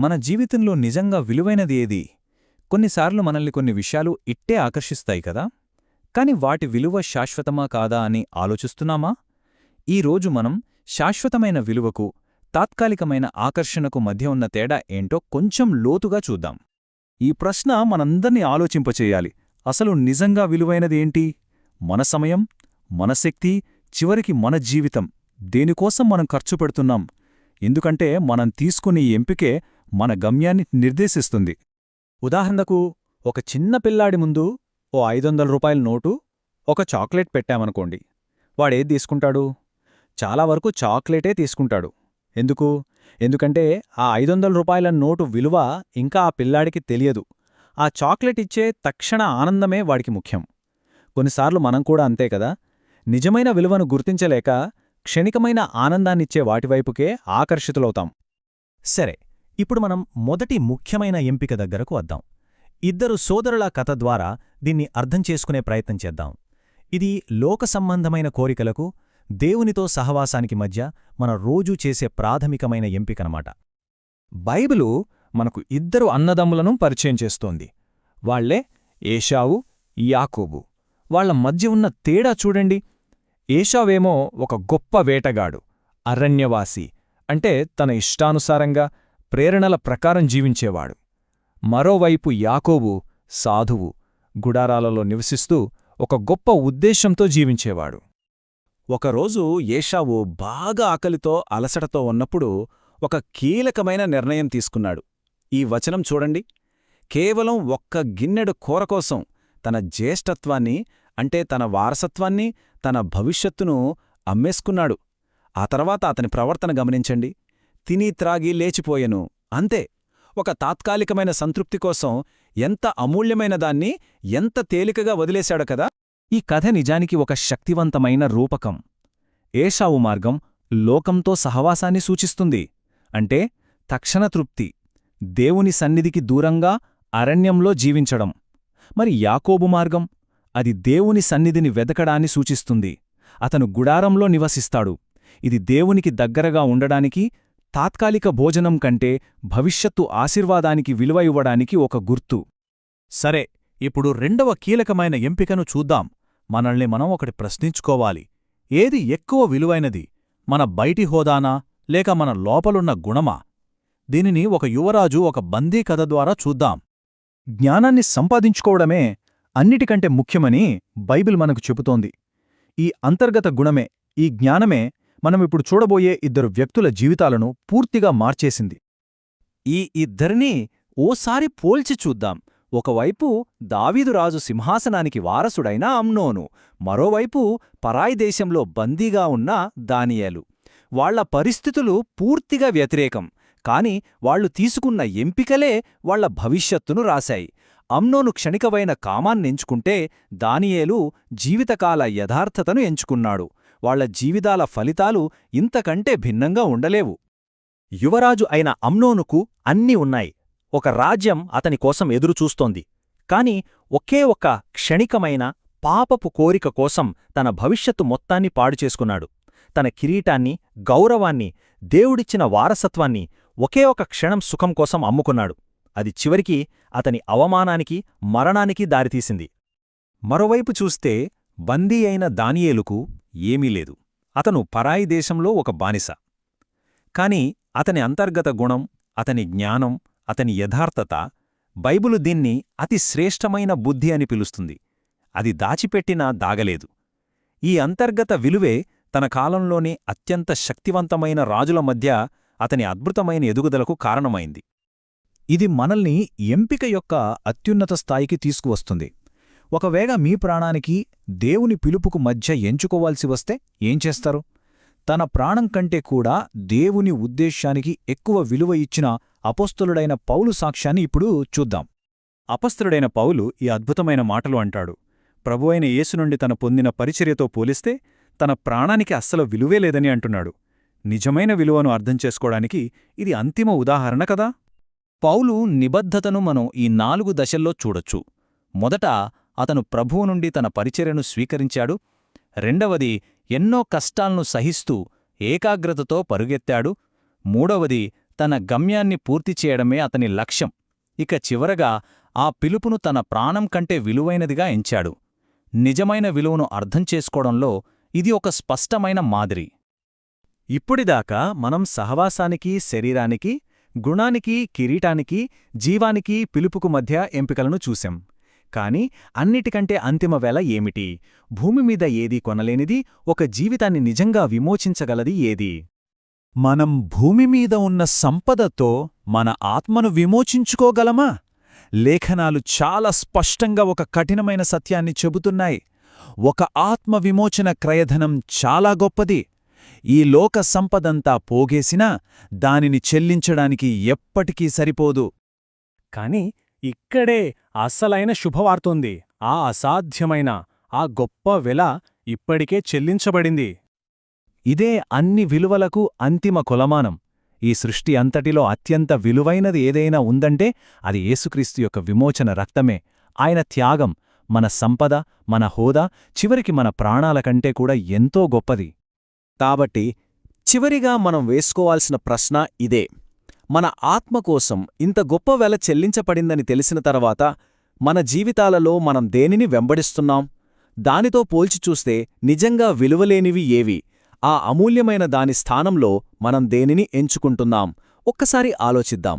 మన జీవితంలో నిజంగా విలువైనది ఏది? కొన్నిసార్లు మనల్ని కొన్ని విషయాలు ఇట్టే ఆకర్షిస్తాయి కదా? కాని వాటి విలువ శాశ్వతమా కాదా అని ఆలోచిస్తున్నామా? ఈరోజు మనం శాశ్వతమైన విలువకు తాత్కాలికమైన ఆకర్షణకు మధ్య ఉన్న తేడా ఏంటో కొంచెం లోతుగా చూద్దాం. ఈ ప్రశ్న మనందర్నీ ఆలోచింపచేయాలి. అసలు నిజంగా విలువైనదేంటి మన సమయం మన శక్తి చివరికి మన జీవితం. దేనికోసం మనం ఖర్చు పెడుతున్నాం? ఎందుకంటే మనం తీసుకునే ఎంపికే మన గమ్యాన్ని నిర్దేశిస్తుంది. ఉదాహరణకు ఒక చిన్న పిల్లాడి ముందు ఓ ఐదొందల రూపాయల నోటు ఒక చాక్లెట్ పెట్టామనుకోండి. వాడేది తీసుకుంటాడు? చాలా వరకు చాక్లెటే తీసుకుంటాడు. ఎందుకు? ఎందుకంటే ఆ ఐదొందల రూపాయల నోటు విలువ ఇంకా ఆ పిల్లాడికి తెలియదు. ఆ చాక్లెట్ ఇచ్చే తక్షణ ఆనందమే వాడికి ముఖ్యం. కొన్నిసార్లు మనం కూడా అంతే కదా? నిజమైన విలువను గుర్తించలేక క్షణికమైన ఆనందాన్నిచ్చే వాటివైపుకే ఆకర్షితులవుతాం. సరే ఇప్పుడు మనం మొదటి ముఖ్యమైన ఎంపిక దగ్గరకు వద్దాం. ఇద్దరు సోదరుల కథ ద్వారా దీన్ని అర్థం చేసుకునే ప్రయత్నం చేద్దాం. ఇది లోక సంబంధమైన కోరికలకు దేవునితో సహవాసానికి మధ్య మన రోజూ చేసే ప్రాథమికమైన ఎంపికనమాట. బైబిలు మనకు ఇద్దరు అన్నదమ్ములను పరిచయం చేస్తోంది. వాళ్ళే ఏషావు యాకోబు. వాళ్ళ మధ్య ఉన్న తేడా చూడండి. ఏషావేమో ఒక గొప్ప వేటగాడు అరణ్యవాసి. అంటే తన ఇష్టానుసారంగా ప్రేరణల ప్రకారం జీవించేవాడు. మరోవైపు యాకోబు సాధువు గుడారాలలో నివసిస్తూ ఒక గొప్ప ఉద్దేశంతో జీవించేవాడు. ఒకరోజు ఏషావు బాగా ఆకలితో అలసటతో ఉన్నప్పుడు ఒక కీలకమైన నిర్ణయం తీసుకున్నాడు. ఈ వచనం చూడండి. కేవలం ఒక్క గిన్నెడు కూర కోసం తన జ్యేష్ఠత్వాన్ని అంటే తన వారసత్వాన్ని తన భవిష్యత్తును అమ్మేసుకున్నాడు. ఆ తర్వాత అతని ప్రవర్తన గమనించండి. తిని త్రాగి లేచిపోయెను. అంతే ఒక తాత్కాలికమైన సంతృప్తి కోసం ఎంత అమూల్యమైన దాన్ని ఎంత తేలికగా వదిలేశాడు కదా? ఈ కథ నిజానికి ఒక శక్తివంతమైన రూపకం. ఏషావు మార్గం లోకంతో సహవాసాన్ని సూచిస్తుంది. అంటే తక్షణ తృప్తి దేవుని సన్నిధికి దూరంగా అరణ్యంలో జీవించడం. మరి యాకోబు మార్గం అది దేవుని సన్నిధిని వెదకడాన్ని సూచిస్తుంది. అతను గుడారంలో నివసిస్తాడు. ఇది దేవునికి దగ్గరగా ఉండడానికి తాత్కాలిక భోజనం కంటే భవిష్యత్తు ఆశీర్వాదానికి విలువ ఇవ్వడానికి ఒక గుర్తు. సరే ఇప్పుడు రెండవ కీలకమైన ఎంపికను చూద్దాం. మనల్ని మనం ఒకటి ప్రశ్నించుకోవాలి. ఏది ఎక్కువ విలువైనది? మన బయటి హోదానా? లేక మన లోపలున్న గుణమా? దీనిని ఒక యువరాజు ఒక బందీ కథ ద్వారా చూద్దాం. జ్ఞానాన్ని సంపాదించుకోవడమే అన్నిటికంటే ముఖ్యమని బైబిల్ మనకు చెబుతోంది. ఈ అంతర్గత గుణమే ఈ జ్ఞానమే మనమిప్పుడు చూడబోయే ఇద్దరు వ్యక్తుల జీవితాలను పూర్తిగా మార్చేసింది. ఈ ఇద్దరినీ ఓసారి పోల్చి చూద్దాం. ఒకవైపు దావీదురాజు సింహాసనానికి వారసుడైన అమ్నోను మరోవైపు పరాయి దేశంలో బందీగా ఉన్న దానియేలు. వాళ్ళ పరిస్థితులు పూర్తిగా వ్యతిరేకం కాని వాళ్ళు తీసుకున్న ఎంపికలే వాళ్ళ భవిష్యత్తును రాశాయి. అమ్నోను క్షణికమైన కామాన్నెంచుకుంటే దానియేలు జీవితకాల యథార్థతను ఎంచుకున్నాడు. వాళ్ళ జీవితాల ఫలితాలు ఇంతకంటే భిన్నంగా ఉండలేవు. యువరాజు అయిన అమ్నోనుకు అన్నీ ఉన్నాయి. ఒక రాజ్యం అతని కోసం ఎదురుచూస్తోంది. కాని ఒకే ఒక్క క్షణికమైన పాపపు కోరిక కోసం తన భవిష్యత్తు మొత్తాన్ని పాడుచేసుకున్నాడు తన కిరీటాన్ని గౌరవాన్ని దేవుడిచ్చిన వారసత్వాన్ని ఒకే ఒక క్షణం సుఖం కోసం అమ్ముకున్నాడు. అది చివరికి అతని అవమానానికి మరణానికి దారితీసింది. మరోవైపు చూస్తే బందీ అయిన దానియేలుకు ఏమీ లేదు. అతను పరాయి దేశంలో ఒక బానిస. కాని అతని అంతర్గత గుణం అతని జ్ఞానం అతని యథార్థత బైబులు దీన్ని అతి శ్రేష్టమైన బుద్ధి అని పిలుస్తుంది. అది దాచిపెట్టినా దాగలేదు. ఈ అంతర్గత విలువే తన కాలంలోనే అత్యంత శక్తివంతమైన రాజుల మధ్య అతని అద్భుతమైన ఎదుగుదలకు కారణమైంది. ఇది మనల్ని ఎంపిక యొక్క అత్యున్నత స్థాయికి తీసుకువస్తుంది. ఒకవేళ మీ ప్రాణానికి దేవుని పిలుపుకు మధ్య ఎంచుకోవాల్సి వస్తే ఏం చేస్తారు? తన ప్రాణం కంటే కూడా దేవుని ఉద్దేశ్యానికి ఎక్కువ విలువ ఇచ్చిన అపస్తులుడైన పౌలు సాక్ష్యాన్ని ఇప్పుడు చూద్దాం. అపస్తుడైన పౌలు ఈ అద్భుతమైన మాటలు అంటాడు. ప్రభువైన యేసు నుండి తన పొందిన పరిచర్యతో పోలిస్తే తన ప్రాణానికి అస్సలు విలువే లేదని అంటున్నాడు. నిజమైన విలువను అర్థం చేసుకోవడానికి ఇది అంతిమ ఉదాహరణ కదా? పౌలు నిబద్ధతను మనం ఈ నాలుగు దశల్లో చూడొచ్చు. మొదట అతను ప్రభువు నుండి తన పరిచర్యను స్వీకరించాడు. రెండవది ఎన్నో కష్టాలను సహిస్తూ ఏకాగ్రతతో పరుగెత్తాడు. మూడవది తన గమ్యాన్ని పూర్తి చేయడమే అతని లక్ష్యం. ఇక చివరగా ఆ పిలుపును తన ప్రాణం కంటే విలువైనదిగా ఎంచాడు. నిజమైన విలువను అర్థం చేసుకోవడంలో ఇది ఒక స్పష్టమైన మాదిరి. ఇప్పుడిదాకా మనం సహవాసానికి శరీరానికి గుణానికి కిరీటానికి జీవానికి పిలుపుకు మధ్య ఎంపికలను చూశాం. కాని అన్నిటికంటే అంతిమ వేళ ఏమిటి? భూమి మీద ఏదీ కొనలేనిది ఒక జీవితాన్ని నిజంగా విమోచించగలది ఏది? మనం భూమి మీద ఉన్న సంపదతో మన ఆత్మను విమోచించుకోగలమా? లేఖనాలు చాలా స్పష్టంగా ఒక కఠినమైన సత్యాన్ని చెబుతున్నాయి. ఒక ఆత్మ విమోచన క్రయధనం చాలా గొప్పది. ఈ లోక సంపదంతా పోగేసినా దానిని చెల్లించడానికి ఎప్పటికీ సరిపోదు. కాని ఇక్కడే అస్సలైన శుభవార్తోంది. ఆ అసాధ్యమైన ఆ గొప్ప వెల ఇప్పటికే చెల్లించబడింది. ఇదే అన్ని విలువలకు అంతిమ కొలమానం. ఈ సృష్టి అంతటిలో అత్యంత విలువైనది ఏదైనా ఉందంటే అది యేసుక్రీస్తు యొక్క విమోచన రక్తమే. ఆయన త్యాగం మన సంపద మన హోదా చివరికి మన ప్రాణాల కంటే కూడా ఎంతో గొప్పది. కాబట్టి చివరిగా మనం వేసుకోవాల్సిన ప్రశ్న ఇదే. మన ఆత్మ కోసం ఇంత గొప్ప వెల చెల్లించబడిందని తెలిసిన తర్వాత మన జీవితాలలో మనం దేనిని వెంబడిస్తున్నాం? దానితో పోల్చి చూస్తే నిజంగా విలువలేనివి ఏవి? ఆ అమూల్యమైన దాని స్థానంలో మనం దేనిని ఎంచుకుంటున్నాం? ఒక్కసారి ఆలోచిద్దాం.